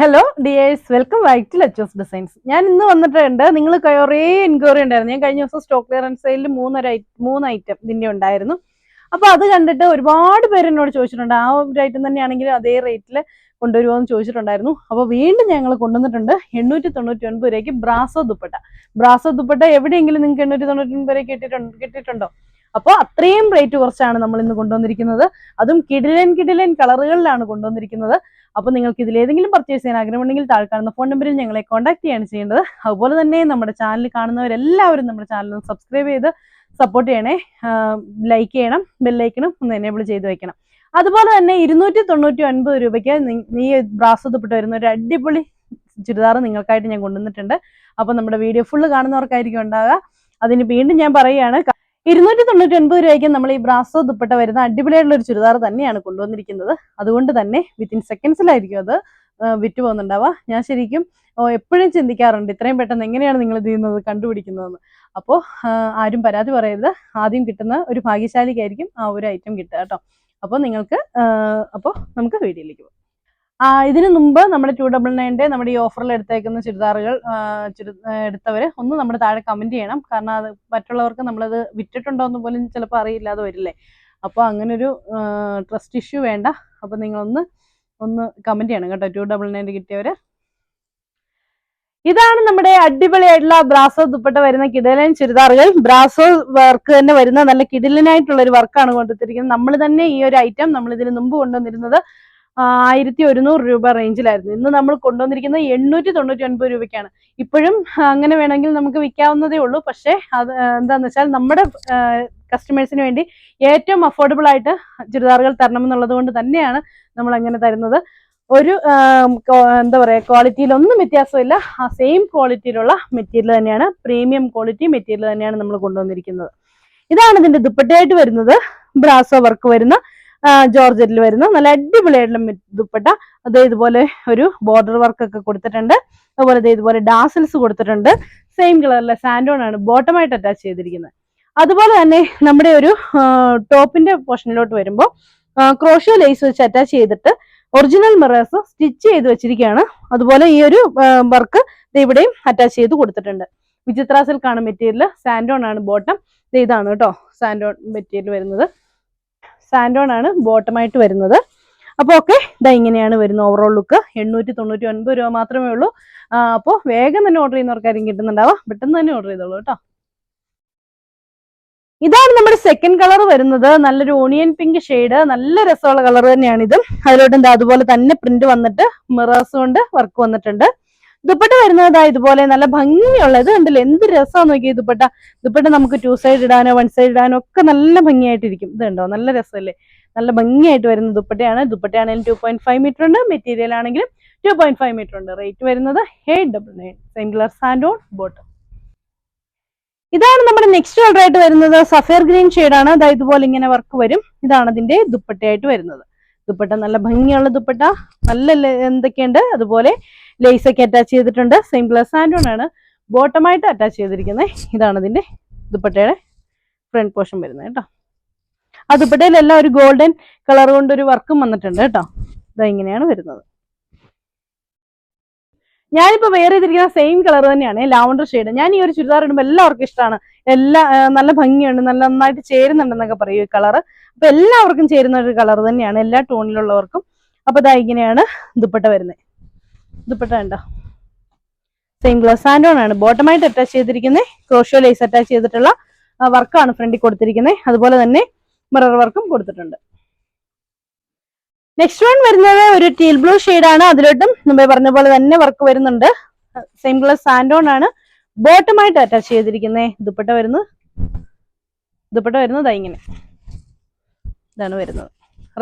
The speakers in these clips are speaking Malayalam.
Hello dears welcome back to Lacho's designs ഞാൻ ഇന്ന് വന്നിട്ടുണ്ട് നിങ്ങൾ കുറേ എൻക്വയറി ഉണ്ടായിരുന്നു. ഞാൻ കഴിഞ്ഞ ദിവസം സ്റ്റോക്ക് ക്ലിയറൻസ് സെയിലിൽ മൂന്നര മൂന്ന് ഐറ്റം ഇതിന്റെ ഉണ്ടായിരുന്നു. അപ്പോൾ അത് കണ്ടിട്ട് ഒരുപാട് പേര് എന്നോട് ചോദിച്ചിട്ടുണ്ട്. ആ ഒരു ഐറ്റം തന്നെയാണെങ്കിൽ അതേ റേറ്റിൽ കൊണ്ടുവരുമോ എന്ന് ചോദിച്ചിട്ടുണ്ടായിരുന്നു. അപ്പോൾ വീണ്ടും ഞങ്ങൾ കൊണ്ടുവന്നിട്ടുണ്ട്. എണ്ണൂറ്റി തൊണ്ണൂറ്റി ഒൻപത് രൂപയ്ക്ക് ബ്രാസോ ദുപ്പട്ട. ബ്രാസോ ദുപ്പട്ട എവിടെയെങ്കിലും നിങ്ങൾക്ക് എണ്ണൂറ്റി തൊണ്ണൂറ്റി ഒൻപത് രൂപ കിട്ടിയിട്ടുണ്ടോ? അപ്പോൾ അത്രയും റേറ്റ് കുറച്ചാണ് നമ്മൾ ഇന്ന് കൊണ്ടുവന്നിരിക്കുന്നത്. അതും കിടിലൻ കിടിലൻ കളറുകളിലാണ് കൊണ്ടുവന്നിരിക്കുന്നത്. അപ്പോൾ നിങ്ങൾക്ക് ഇതിൽ ഏതെങ്കിലും പർച്ചേസ് ചെയ്യാൻ ആഗ്രഹമുണ്ടെങ്കിൽ താഴെ കാണുന്ന ഫോൺ നമ്പറിൽ ഞങ്ങളെ കോൺടാക്ട് ചെയ്യാണ് ചെയ്യേണ്ടത്. അതുപോലെ തന്നെ നമ്മുടെ ചാനൽ കാണുന്നവരെല്ലാവരും നമ്മുടെ ചാനൽ സബ്സ്ക്രൈബ് ചെയ്ത് സപ്പോർട്ട് ചെയ്യണേ. ലൈക്ക് ചെയ്യണം ബെല്ലൈക്കണം ഒന്ന് എനേബിൾ ചെയ്ത് വെക്കണം. അതുപോലെ തന്നെ ഇരുന്നൂറ്റി തൊണ്ണൂറ്റി ഒൻപത് രൂപയ്ക്ക് ഈ ബ്രാസ് തൊപ്പിട്ട് വരുന്ന ഒരു അടിപൊളി ചുരിദാർ നിങ്ങൾക്കായിട്ട് ഞാൻ കൊണ്ടുവന്നിട്ടുണ്ട്. അപ്പോൾ നമ്മുടെ വീഡിയോ ഫുള്ള് കാണുന്നവർക്കായിരിക്കും ഉണ്ടാകുക അതിന് വീണ്ടും ഞാൻ പറയുകയാണ് ഇരുന്നൂറ്റി തൊണ്ണൂറ്റി ഒൻപത് രൂപയ്ക്ക് നമ്മൾ ഈ ബ്രാസോ ദുപ്പട്ട വരുന്ന അടിപൊളിയായിട്ടുള്ള ഒരു ചുരിദാർ തന്നെയാണ് കൊണ്ടുവന്നിരിക്കുന്നത്. അതുകൊണ്ട് തന്നെ വിത്തിൻ സെക്കൻഡ്സിലായിരിക്കും അത് വിറ്റ് പോകുന്നുണ്ടാവുക ഞാൻ ശരിക്കും എപ്പോഴും ചിന്തിക്കാറുണ്ട് ഇത്രയും പെട്ടെന്ന് എങ്ങനെയാണ് നിങ്ങൾ ഇത് ചെയ്യുന്നത് കണ്ടുപിടിക്കുന്നതെന്ന്. അപ്പോൾ ആരും പരാതി പറയരുത്. ആദ്യം കിട്ടുന്ന ഒരു ഭാഗ്യശാലിക്കായിരിക്കും ആ ഒരു ഐറ്റം കിട്ടുക കേട്ടോ. അപ്പോൾ നിങ്ങൾക്ക് അപ്പോൾ നമുക്ക് വീഡിയോയിലേക്ക് പോകാം. ഇതിന് മുമ്പ് നമ്മുടെ ടു ഡബിൾ നയന്റെ നമ്മുടെ ഈ ഓഫറിൽ എടുത്തേക്കുന്ന ചുരിദാറുകൾ ചുരി എടുത്തവർ ഒന്ന് നമ്മുടെ താഴെ കമന്റ് ചെയ്യണം. കാരണം അത് മറ്റുള്ളവർക്ക് നമ്മളത് വിറ്റിട്ടുണ്ടോ എന്ന് പോലും ചിലപ്പോൾ അറിയില്ലാതെ വരില്ലേ. അപ്പോൾ അങ്ങനൊരു ട്രസ്റ്റ് ഇഷ്യൂ വേണ്ട. അപ്പോൾ നിങ്ങളൊന്ന് ഒന്ന് കമന്റ് ചെയ്യണം കേട്ടോ. ടു ഡബിൾ നയന്റെ കിട്ടിയവർ ഇതാണ് നമ്മുടെ അടിപൊളിയായിട്ടുള്ള ബ്രാസോ ദുപ്പട്ട വരുന്ന കിടലൻ ചുരിദാറുകൾ. ബ്രാസോ വർക്ക് തന്നെ വരുന്ന നല്ല കിടിലനായിട്ടുള്ള ഒരു വർക്കാണ് കൊണ്ടുവന്നിരിക്കുന്നത്. നമ്മൾ തന്നെ ഈ ഒരു ഐറ്റം നമ്മൾ ഇതിന് മുമ്പ് കൊണ്ടുവന്നിരുന്നത് ആയിരത്തി ഒരുന്നൂറ് രൂപ റേഞ്ചിലായിരുന്നു. ഇന്ന് നമ്മൾ കൊണ്ടുവന്നിരിക്കുന്നത് എണ്ണൂറ്റി തൊണ്ണൂറ്റി ഒൻപത് രൂപയ്ക്കാണ്. ഇപ്പോഴും അങ്ങനെ വേണമെങ്കിൽ നമുക്ക് വിൽക്കാവുന്നതേ ഉള്ളൂ. പക്ഷേ അത് എന്താന്ന് വെച്ചാൽ നമ്മുടെ കസ്റ്റമേഴ്സിന് വേണ്ടി ഏറ്റവും അഫോർഡബിൾ ആയിട്ട് ചുരിദാറുകൾ തരണം എന്നുള്ളത് കൊണ്ട് തന്നെയാണ് നമ്മൾ അങ്ങനെ തരുന്നത്. ഒരു എന്താ പറയാ ക്വാളിറ്റിയിലൊന്നും വ്യത്യാസമില്ല. ആ സെയിം ക്വാളിറ്റിയിലുള്ള മെറ്റീരിയൽ തന്നെയാണ് പ്രീമിയം ക്വാളിറ്റി മെറ്റീരിയൽ തന്നെയാണ് നമ്മൾ കൊണ്ടുവന്നിരിക്കുന്നത്. ഇതാണ് ഇതിന്റെ ദുപ്പട്ടയായിട്ട് വരുന്നത്. ബ്രാസോ വർക്ക് വരുന്ന ജോർജറ്റിൽ വരുന്ന. നല്ല അടിപൊളിയായിട്ടുള്ള ദുപ്പട്ട. അത് ഇതുപോലെ ഒരു ബോർഡർ വർക്ക് ഒക്കെ കൊടുത്തിട്ടുണ്ട്. അതുപോലെ ഇതുപോലെ ഡാസിൽസ് കൊടുത്തിട്ടുണ്ട്. സെയിം കളറിലെ സാൻഡോൺ ആണ് ബോട്ടമായിട്ട് അറ്റാച്ച് ചെയ്തിരിക്കുന്നത്. അതുപോലെ തന്നെ നമ്മുടെ ഒരു ടോപ്പിന്റെ പോർഷനിലോട്ട് വരുമ്പോൾ ക്രോഷ്യോ ലേസ് വെച്ച് അറ്റാച്ച് ചെയ്തിട്ട് ഒറിജിനൽ മിറേഴ്സ് സ്റ്റിച്ച് ചെയ്ത് വെച്ചിരിക്കുകയാണ്. അതുപോലെ ഈ ഒരു വർക്ക് ഇവിടെയും അറ്റാച്ച് ചെയ്ത് കൊടുത്തിട്ടുണ്ട്. വിചിത്ര സിൽക്കാണ് മെറ്റീരിയൽ സാൻഡോൺ ആണ് ബോട്ടം ഇതാണ് കേട്ടോ സാൻഡോൺ മെറ്റീരിയൽ വരുന്നത്. സാൻഡോൺ ആണ് ബോട്ടമായിട്ട് വരുന്നത്. അപ്പോൾ ഓക്കെ ഇതാ ഇങ്ങനെയാണ് വരുന്നത് ഓവറോൾ ലുക്ക് എണ്ണൂറ്റി തൊണ്ണൂറ്റി ഒൻപത് രൂപ മാത്രമേ ഉള്ളൂ. അപ്പോൾ വേഗം തന്നെ ഓർഡർ ചെയ്യുന്നവർക്കാരും കിട്ടുന്നുണ്ടാവുക പെട്ടെന്ന് തന്നെ ഓർഡർ ചെയ്തോളൂ കേട്ടോ. ഇതാണ് നമ്മുടെ സെക്കൻഡ് കളർ വരുന്നത്. നല്ലൊരു ഓണിയൻ പിങ്ക് ഷെയ്ഡ് നല്ല രസമുള്ള കളർ തന്നെയാണ് ഇത് അതിലോട്ട് എന്താ അതുപോലെ തന്നെ പ്രിന്റ് വന്നിട്ട് മിറേഴ്സ് കൊണ്ട് വർക്ക് വന്നിട്ടുണ്ട്. ദുപ്പട്ട വരുന്നത് ഇതുപോലെ നല്ല ഭംഗിയുള്ള ഇത് കണ്ടില്ലേ? എന്ത് രസമാണ് നോക്കിയത് ദുപ്പട്ട. ദുപ്പട്ട നമുക്ക് ടു സൈഡ് ഇടാനോ വൺ സൈഡ് ഇടാനോ ഒക്കെ നല്ല ഭംഗിയായിട്ടിരിക്കും. ഇത് നല്ല രസമല്ലേ നല്ല ഭംഗിയായിട്ട് വരുന്ന ദുപ്പട്ടയാണ്. ദുപ്പട്ടയാണെങ്കിലും ടു പോയിന്റ് ഫൈവ് മീറ്റർ ഉണ്ട്. മെറ്റീരിയൽ ആണെങ്കിലും ടു പോയിന്റ് ഫൈവ് മീറ്റർ ഉണ്ട്. റേറ്റ് വരുന്നത് eight double nine same sand on bottom ഇതാണ് നമ്മുടെ നെക്സ്റ്റ് കളർ ആയിട്ട് വരുന്നത്. സഫയർ ഗ്രീൻ ഷെയ്ഡാണ് അതായത് ഇതുപോലെ ഇങ്ങനെ വർക്ക് വരും. ഇതാണ് അതിന്റെ ദുപ്പട്ടയായിട്ട് വരുന്നത്. ദുപ്പട്ട നല്ല ഭംഗിയുള്ള ദുപ്പട്ട നല്ല എന്തൊക്കെയുണ്ട്? അതുപോലെ ലേസ് ഒക്കെ അറ്റാച്ച് ചെയ്തിട്ടുണ്ട് സെയിം പ്ലസ് ആണ്. ബോട്ടമായിട്ട് അറ്റാച്ച് ചെയ്തിരിക്കുന്നത് ഇതാണ് ഇതിന്റെ ദുപ്പട്ടയുടെ ഫ്രണ്ട് പോർഷൻ വരുന്നത് കേട്ടോ. ആ ദുപ്പട്ടയിലെല്ലാം ഒരു ഗോൾഡൻ കളർ കൊണ്ടൊരു വർക്കും വന്നിട്ടുണ്ട് കേട്ടോ. ഇതാ ഇങ്ങനെയാണ് വരുന്നത്. ഞാനിപ്പോ വേറെ ചെയ്തിരിക്കുന്ന സെയിം കളർ തന്നെയാണ് ലാവണ്ടർ ഷെയ്ഡ് ഞാൻ ഈ ഒരു ചുരിദാർ ഇടുമ്പോൾ എല്ലാവർക്കും ഇഷ്ടമാണ് എല്ലാ നല്ല ഭംഗിയുണ്ട് നല്ല നന്നായിട്ട് ചേരുന്നുണ്ടെന്നൊക്കെ പറയും ഈ കളർ അപ്പൊ എല്ലാവർക്കും ചേരുന്ന ഒരു കളർ തന്നെയാണ് എല്ലാ ടോണിലുള്ളവർക്കും. അപ്പൊ ഇതാ ഇങ്ങനെയാണ് ദുപ്പട്ട വരുന്നത് ദുപ്പട്ട ഉണ്ടോ സെയിം ഗ്ലാസ് സാൻഡോൺ ആണ്. ബോട്ടമായിട്ട് അറ്റാച്ച് ചെയ്തിരിക്കുന്നത് ക്രോഷോ ലേസ് അറ്റാച്ച് ചെയ്തിട്ടുള്ള വർക്കാണ് ഫ്രണ്ടിൽ കൊടുത്തിരിക്കുന്നത് അതുപോലെ തന്നെ മിറർ വർക്കും കൊടുത്തിട്ടുണ്ട്. നെക്സ്റ്റ് വൺ വരുന്നത് ഒരു ടീൽ ബ്ലൂ ആണ്. അതിലോട്ടും മുമ്പേ പറഞ്ഞ പോലെ തന്നെ വർക്ക് വരുന്നുണ്ട്. സെയിം കളർ സാൻഡോൺ ആണ്. ബോട്ടമായിട്ട് അറ്റാച്ച് ചെയ്തിരിക്കുന്നത് ദുപ്പട്ട വരുന്നു. ദുപ്പട്ട വരുന്നത് ഇങ്ങനെ. ഇതാണ് വരുന്നത്.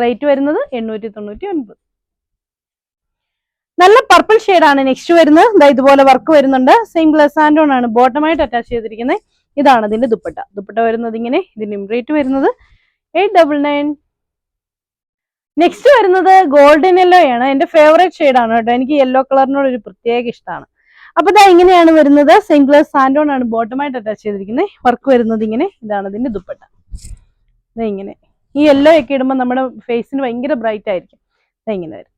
റേറ്റ് വരുന്നത് എണ്ണൂറ്റി തൊണ്ണൂറ്റി ഒൻപത് നല്ല പർപ്പിൾ ആണ് നെക്സ്റ്റ് വരുന്നത്. ഇതുപോലെ വർക്ക് വരുന്നുണ്ട്. സെയിം കളർ സാൻഡോൺ ആണ്. ബോട്ടമായിട്ട് അറ്റാച്ച് ചെയ്തിരിക്കുന്നത് ഇതാണ് ഇതിന്റെ ദുപ്പട്ട. ദുപ്പട്ട വരുന്നത് ഇങ്ങനെ. ഇതിന്റെ റേറ്റ് വരുന്നത് എയ്റ്റ് ഡബിൾ നയൻ നെക്സ്റ്റ് വരുന്നത് ഗോൾഡൻ യെല്ലോ ആണ്. എന്റെ ഫേവറേറ്റ് ആണ് കേട്ടോ. എനിക്ക് യെല്ലോ കളറിനോട് ഒരു പ്രത്യേക ഇഷ്ടമാണ്. അപ്പൊ ഇതാ ഇങ്ങനെയാണ് വരുന്നത്. സിംഗിൾ സാൻഡോൺ ആണ് ബോട്ടമായിട്ട് അറ്റാച്ച് ചെയ്തിരിക്കുന്നത് വർക്ക് വരുന്നത് ഇങ്ങനെ. ഇതാണ് ഇതിന്റെ ദുപ്പട്ട. ഇങ്ങനെ. ഈ യെല്ലോ ഒക്കെ ഇടുമ്പോൾ നമ്മുടെ ഫേസിന് ഭയങ്കര ബ്രൈറ്റ് ആയിരിക്കും. ഇങ്ങനെ വരും.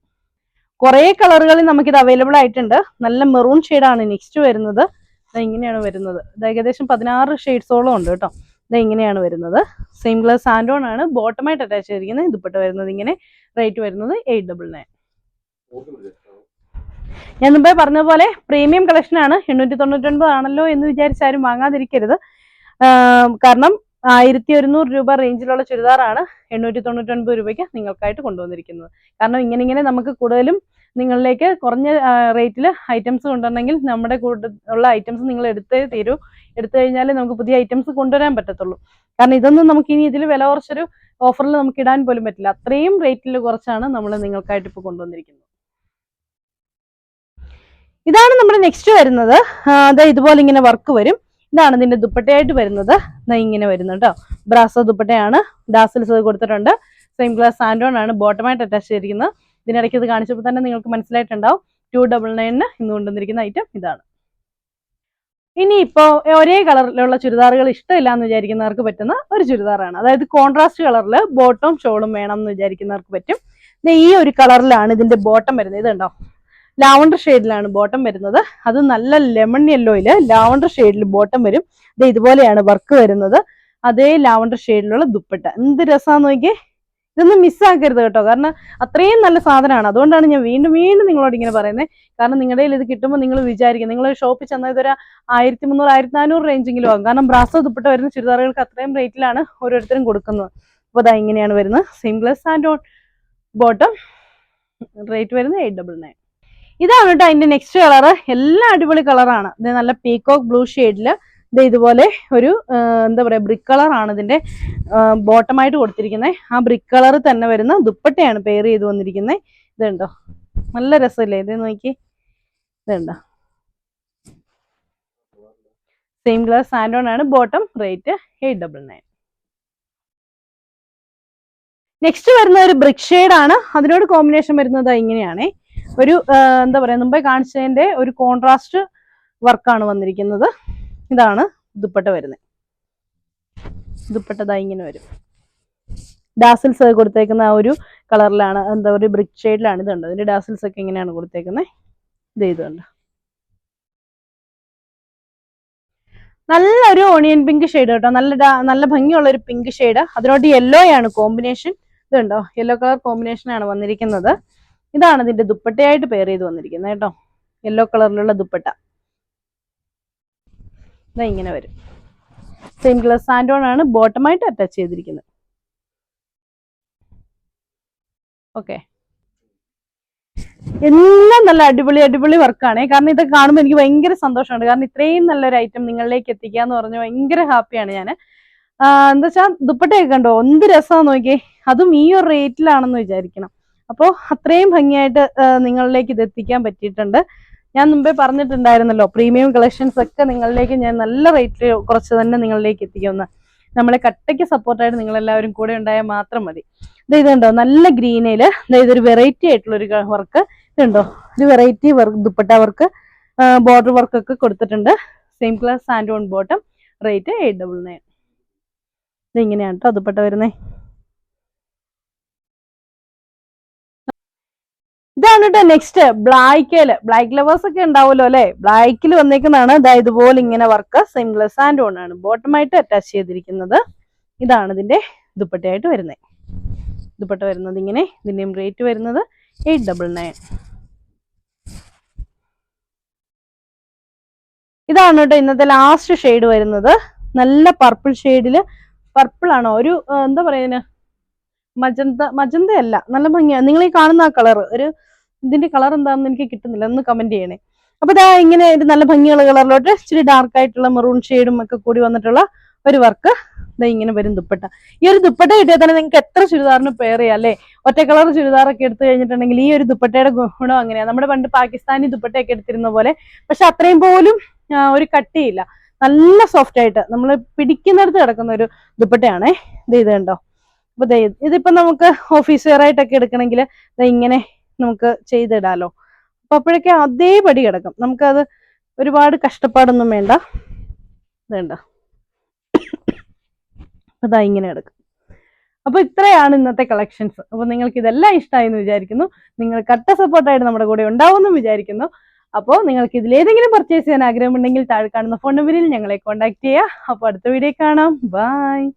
കുറേ കളറുകളിൽ നമുക്കിത് അവൈലബിൾ ആയിട്ടുണ്ട്. നല്ല മെറൂൺ ഷെയ്ഡാണ് നെക്സ്റ്റ് വരുന്നത്. ഇങ്ങനെയാണ് വരുന്നത്. ഏകദേശം പതിനാറ് ഷെയ്ഡ്സോളം ഉണ്ട് കേട്ടോ. ഇങ്ങനെയാണ് വരുന്നത്. സെയിം ഗ്ലാസ് സാൻഡോൺ ആണ്. ബോട്ടമായിട്ട് അറ്റാച്ച് ചെയ്തിരിക്കുന്നത്. ദുപ്പട്ട വരുന്നത് ഇങ്ങനെ. റേറ്റ് വരുന്നത് എയ്റ്റ് ഡബിൾ നയൻ ഞാൻ മുമ്പേ പറഞ്ഞ പോലെ പ്രീമിയം കളക്ഷൻ ആണ്. എണ്ണൂറ്റി തൊണ്ണൂറ്റൊൻപത് ആണല്ലോ എന്ന് വിചാരിച്ചാരും വാങ്ങാതിരിക്കരുത്. കാരണം ആയിരത്തി ഒരുന്നൂറ് രൂപ റേഞ്ചിലുള്ള ചുരിദാറാണ് എണ്ണൂറ്റി തൊണ്ണൂറ്റൊൻപത് രൂപയ്ക്ക് നിങ്ങൾക്കായിട്ട് കൊണ്ടുവന്നിരിക്കുന്നത്. കാരണം ഇങ്ങനെ ഇങ്ങനെ നമുക്ക് കൂടുതലും നിങ്ങളിലേക്ക് കുറഞ്ഞ റേറ്റിൽ ഐറ്റംസ് കൊണ്ടുവരണമെങ്കിൽ നമ്മുടെ കൂടെ ഉള്ള ഐറ്റംസ് നിങ്ങൾ എടുത്തേ തീരൂ. എടുത്തു കഴിഞ്ഞാലേ നമുക്ക് പുതിയ ഐറ്റംസ് കൊണ്ടുവരാൻ പറ്റത്തുള്ളൂ. കാരണം ഇതൊന്നും നമുക്ക് ഇനി ഇതിൽ വില കുറച്ചൊരു ഓഫറിൽ നമുക്ക് ഇടാൻ പോലും പറ്റില്ല. അത്രയും റേറ്റിൽ കുറച്ചാണ് നമ്മൾ നിങ്ങൾക്കായിട്ട് ഇപ്പോൾ കൊണ്ടുവന്നിരിക്കുന്നത്. ഇതാണ് നമ്മുടെ നെക്സ്റ്റ് വരുന്നത്. അതായത് ഇതുപോലെ ഇങ്ങനെ വർക്ക് വരും. ഇതാണ് ഇതിന്റെ ദുപ്പട്ടയായിട്ട് വരുന്നത്. ഇങ്ങനെ വരുന്നത് കേട്ടോ ബ്രാസോ ദുപ്പട്ടയാണ്. ഡാസിൽസ് കൊടുത്തിട്ടുണ്ട്. സെയിം ക്ലാസ് സാൻഡോൺ ആണ്. ബോട്ടമായിട്ട് അറ്റാച്ച് ചെയ്തിരിക്കുന്നത് ഇതിനിടയ്ക്ക് ഇത് കാണിച്ചപ്പോൾ തന്നെ നിങ്ങൾക്ക് മനസ്സിലായിട്ടുണ്ടാവും. ടു ഡബിൾ നയനിന് ഇന്ന് കൊണ്ടുവന്നിരിക്കുന്ന ഐറ്റം ഇതാണ്. ഇനി ഇപ്പോ ഒരേ കളറിലുള്ള ചുരിദാറുകൾ ഇഷ്ടമില്ല എന്ന് വിചാരിക്കുന്നവർക്ക് പറ്റുന്ന ഒരു ചുരിദാറാണ്. അതായത് കോൺട്രാസ്റ്റ് കളറിൽ ബോട്ടവും ഷോളും വേണം എന്ന് വിചാരിക്കുന്നവർക്ക് പറ്റും. ഈ ഒരു കളറിലാണ് ഇതിന്റെ ബോട്ടം വരുന്നത്. ഇതുണ്ടോ ലാവണ്ടർ ഷെയ്ഡിലാണ് ബോട്ടം വരുന്നത്. അത് നല്ല ലെമൺ യെല്ലോയിൽ ലാവണ്ടർ ഷെയ്ഡിൽ ബോട്ടം വരും. ഇത് ഇതുപോലെയാണ് വർക്ക് വരുന്നത്. അതേ ലാവണ്ടർ ഷെയ്ഡിലുള്ള ദുപ്പട്ട. എന്ത് രസമാന്ന് നോക്കിയേ. ഇതൊന്നും മിസ്സാക്കരുത് കേട്ടോ. കാരണം അത്രയും നല്ല സാധനമാണ്. അതുകൊണ്ടാണ് ഞാൻ വീണ്ടും വീണ്ടും നിങ്ങളോട് ഇങ്ങനെ പറയുന്നത് കാരണം നിങ്ങളുടെ കയ്യിൽ ഇത് കിട്ടുമ്പോൾ നിങ്ങൾ വിചാരിക്കും. നിങ്ങൾ ഷോപ്പിൽ ചെന്നാൽ ഇതൊരു ആയിരത്തി മുന്നൂറ് ആയിരത്തി നാനൂറ് റേഞ്ചെങ്കിലും ആകും കാരണം ബ്രാസോ ദുപ്പട്ട വരുന്ന ചുരിദാറുകൾക്ക് അത്രയും റേറ്റിലാണ് ഓരോരുത്തരും കൊടുക്കുന്നത്. അപ്പോൾ അതാ ഇങ്ങനെയാണ് വരുന്നത്. Singles and on bottom rate വരുന്നത് എയ്റ്റ് ഡബിൾ നയൻ ഇതാണ് കേട്ടോ അതിന്റെ നെക്സ്റ്റ് കളർ എല്ലാം അടിപൊളി കളറാണ് ഇത് നല്ല പീകോക്ക് ബ്ലൂ ഷെയ്ഡിൽ ഇത് ഇതുപോലെ ഒരു എന്താ പറയാ ബ്രിക്ക് കളറാണ് ഇതിന്റെ ബോട്ടമായിട്ട് കൊടുത്തിരിക്കുന്നത് ആ ബ്രിക്ക് കളർ തന്നെ വരുന്ന ദുപ്പട്ടയാണ് പെയർ ചെയ്ത് വന്നിരിക്കുന്നത് ഇതുണ്ടോ നല്ല രസമല്ലേ ഇത് നോക്കി. ഇതുണ്ടോ സെയിം ഗ്ലാസ് സാൻഡോൺ ആണ്. Bottom rate eight double nine next വരുന്ന ഒരു ബ്രിക്ക് ഷെയ്ഡ് ആണ്. അതിനോട് കോമ്പിനേഷൻ വരുന്നത് ഇങ്ങനെയാണേ. ഒരു എന്താ പറയാ മുമ്പേ കാണിച്ചതിന്റെ ഒരു കോൺട്രാസ്റ്റ് വർക്കാണ് വന്നിരിക്കുന്നത്. ഇതാണ് ദുപ്പട്ട വരുന്നത് ദുപ്പട്ട ദാ ഇങ്ങനെ വരും. ഡാസിൽസ് കൊടുത്തേക്കുന്ന ആ ഒരു കളറിലാണ് എന്താ ഒരു ബ്രിക്ക് ഷെയ്ഡിലാണ് ഇതുണ്ട് അതിന്റെ ഡാസിൽസ് ഒക്കെ ഇങ്ങനെയാണ് കൊടുത്തേക്കുന്നത് ഇത് ഇതുണ്ട് നല്ലൊരു ഓണിയൻ പിങ്ക് ഷെയ്ഡ് കേട്ടോ. നല്ല നല്ല ഭംഗിയുള്ള ഒരു പിങ്ക് ഷെയ്ഡ് അതിനോട് യെല്ലോ ആണ് കോമ്പിനേഷൻ ഇതുണ്ടോ യെല്ലോ കളർ കോമ്പിനേഷൻ ആണ് വന്നിരിക്കുന്നത്. ഇതാണ് ഇതിന്റെ ദുപ്പട്ടയായിട്ട് പെയർ ചെയ്ത് വന്നിരിക്കുന്നത് കേട്ടോ. യെല്ലോ കളറിലുള്ള ദുപ്പട്ട. ഇതാ ഇങ്ങനെ വരും. സെയിം കളർ സാൻഡോൺ ആണ് ബോട്ടമായിട്ട് അറ്റാച്ച് ചെയ്തിരിക്കുന്നത്. ഓക്കെ എല്ലാം നല്ല അടിപൊളി അടിപൊളി വർക്കാണ് കാരണം ഇതൊക്കെ കാണുമ്പോൾ എനിക്ക് ഭയങ്കര സന്തോഷമുണ്ട് കാരണം ഇത്രയും നല്ലൊരു ഐറ്റം നിങ്ങളിലേക്ക് എത്തിക്കുക എന്ന് പറഞ്ഞു ഭയങ്കര ഹാപ്പിയാണ് ഞാൻ എന്താ വെച്ചാൽ ദുപ്പട്ടയൊക്കെ കണ്ടോ? എന്ത് രസമാണെന്ന് നോക്കിയേ. അതും ഈ ഒരു റേറ്റിലാണെന്ന് വിചാരിക്കണം. അപ്പോൾ അത്രയും ഭംഗിയായിട്ട് നിങ്ങളിലേക്ക് ഇത് എത്തിക്കാൻ പറ്റിയിട്ടുണ്ട്. ഞാൻ മുമ്പേ പറഞ്ഞിട്ടുണ്ടായിരുന്നല്ലോ പ്രീമിയം കളക്ഷൻസ് ഒക്കെ നിങ്ങളിലേക്ക് ഞാൻ നല്ല റേറ്റിൽ കുറച്ച് തന്നെ നിങ്ങളിലേക്ക് എത്തിക്കുമെന്ന്. നമ്മളെ കട്ടയ്ക്ക് സപ്പോർട്ടായിട്ട് നിങ്ങൾ എല്ലാവരും കൂടെ ഉണ്ടായാൽ മാത്രം മതി. ഇത് ഇതുണ്ടോ നല്ല ഗ്രീനയിൽ ഇതൊരു വെറൈറ്റി ആയിട്ടുള്ള ഒരു വർക്ക് ഇതുണ്ടോ ഒരു variety work dupatta work border work ഒക്കെ കൊടുത്തിട്ടുണ്ട്. Same class sand on bottom rate eight double nine ഇതിങ്ങനെയാണ് കേട്ടോ ദുപ്പട്ട വരുന്നത് ഇതാണ് കേട്ടോ നെക്സ്റ്റ് ബ്ലാക്കിൽ ബ്ലാക്ക് ലവേഴ്സ് ഒക്കെ ഉണ്ടാവുമല്ലോ അല്ലെ? ബ്ലാക്കിൽ വന്നേക്കുന്നതാണ്. ഇതാ ഇതുപോലെ ഇങ്ങനെ വർക്ക് സിംഗ്ലസ് ആൻഡ് ഓണാണ് ബോട്ടമായിട്ട് അറ്റാച്ച് ചെയ്തിരിക്കുന്നത് ഇതാണ് ഇതിന്റെ ദുപ്പട്ടയായിട്ട് വരുന്നത് ദുപ്പട്ട വരുന്നത് ഇങ്ങനെ ഇതിന്റെയും റേറ്റ് വരുന്നത് എയ്റ്റ് ഡബിൾ നയൻ ഇതാണ് കേട്ടോ ഇന്നത്തെ ലാസ്റ്റ് ഷെയ്ഡ് വരുന്നത്. നല്ല പർപ്പിൾ ഷെയ്ഡിൽ പർപ്പിൾ ആണോ? ഒരു എന്താ പറയുന്നത് മജന്ത മജന്തയല്ല നല്ല ഭംഗിയാണ് നിങ്ങൾ ഈ കാണുന്ന ആ കളർ ഒരു ഇതിന്റെ കളർ എന്താണെന്ന് എനിക്ക് കിട്ടുന്നില്ല ഒന്ന് കമന്റ് ചെയ്യണേ. അപ്പൊ ഇതാ ഇങ്ങനെ ഒരു നല്ല ഭംഗിയുള്ള കളറിലോട്ട് ഇച്ചിരി ഡാർക്ക് ആയിട്ടുള്ള മെറൂൺ ഷെയ്ഡും ഒക്കെ കൂടി വന്നിട്ടുള്ള ഒരു വർക്ക് ഇതാ ഇങ്ങനെ വരും ദുപ്പട്ട. ഈ ഒരു ദുപ്പട്ട കിട്ടിയാൽ തന്നെ നിങ്ങൾക്ക് എത്ര ചുരിദാറിന് പെയർ ചെയ്യാം അല്ലേ? ഒറ്റ കളർ ചുരിദാറൊക്കെ എടുത്തു കഴിഞ്ഞിട്ടുണ്ടെങ്കിൽ ഈ ഒരു ദുപ്പട്ടയുടെ ഗുണം അങ്ങനെയാണ് നമ്മുടെ പണ്ട് പാകിസ്ഥാനി ദുപ്പട്ടയൊക്കെ എടുത്തിരുന്ന പോലെ പക്ഷെ അത്രയും പോലും ഒരു കട്ടിയില്ല. നല്ല സോഫ്റ്റ് ആയിട്ട് നമ്മൾ പിടിക്കുന്നിടത്ത് കിടക്കുന്ന ഒരു ദുപ്പട്ടയാണേ. ഇത് കണ്ടോ? അപ്പൊ ഇതിപ്പോ നമുക്ക് ഓഫീസ് വെയർ ആയിട്ടൊക്കെ എടുക്കണമെങ്കിൽ ഇങ്ങനെ നമുക്ക് ചെയ്തിടാലോ. അപ്പൊ അപ്പോഴൊക്കെ അതേപടി കിടക്കും. നമുക്കത് ഒരുപാട് കഷ്ടപ്പാടൊന്നും വേണ്ട. വേണ്ട. അതാ ഇങ്ങനെ കിടക്കും. അപ്പൊ ഇത്രയാണ് ഇന്നത്തെ കളക്ഷൻസ് അപ്പൊ നിങ്ങൾക്ക് ഇതെല്ലാം ഇഷ്ടമായി എന്ന് വിചാരിക്കുന്നു. നിങ്ങൾ കട്ട സപ്പോർട്ടായിട്ട് നമ്മുടെ കൂടെ ഉണ്ടാവുമെന്നും വിചാരിക്കുന്നു. അപ്പോൾ നിങ്ങൾക്ക് ഇതിലേതെങ്കിലും പർച്ചേസ് ചെയ്യാൻ ആഗ്രഹമുണ്ടെങ്കിൽ താഴെ കാണുന്ന ഫോൺ നമ്പറിൽ ഞങ്ങളെ കോൺടാക്ട് ചെയ്യുക. അപ്പോൾ അടുത്ത വീഡിയോ കാണാം. ബൈ